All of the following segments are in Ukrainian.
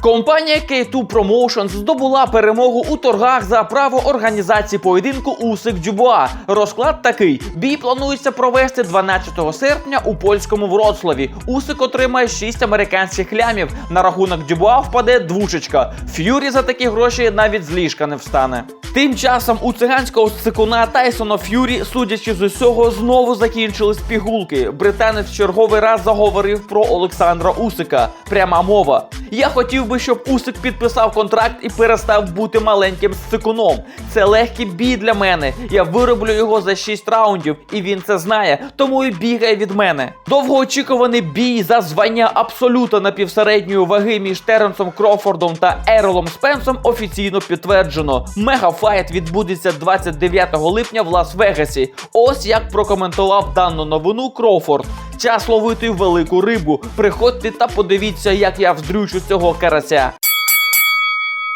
Компанія K2 Promotions здобула перемогу у торгах за право організації поєдинку Усик Дюбуа. Розклад такий: бій планується провести 12 серпня у польському Вроцлаві. Усик отримає 6 американських лямів. На рахунок Дюбуа впаде двушечка. Ф'юрі за такі гроші навіть з ліжка не встане. Тим часом у циганського сикуна Тайсона Ф'юрі, судячи з усього, знову закінчились пігулки. Британець черговий раз заговорив про Олександра Усика. Пряма мова. Я хотів би, щоб Усик підписав контракт і перестав бути маленьким сикуном. Це легкий бій для мене. Я вироблю його за 6 раундів, і він це знає, тому і бігає від мене. Довгоочікуваний бій за звання абсолюта напівсередньої ваги між Теренсом Крофордом та Еролом Спенсом офіційно підтверджено. Мегафайт відбудеться 29 липня в Лас-Вегасі. Ось як прокоментував дану новину Крофорд. Час ловити велику рибу. Приходьте та подивіться, як я вздрючу цього карася.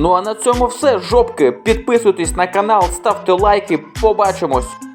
Ну а на цьому все, жопки. Підписуйтесь на канал, ставте лайки. Побачимось.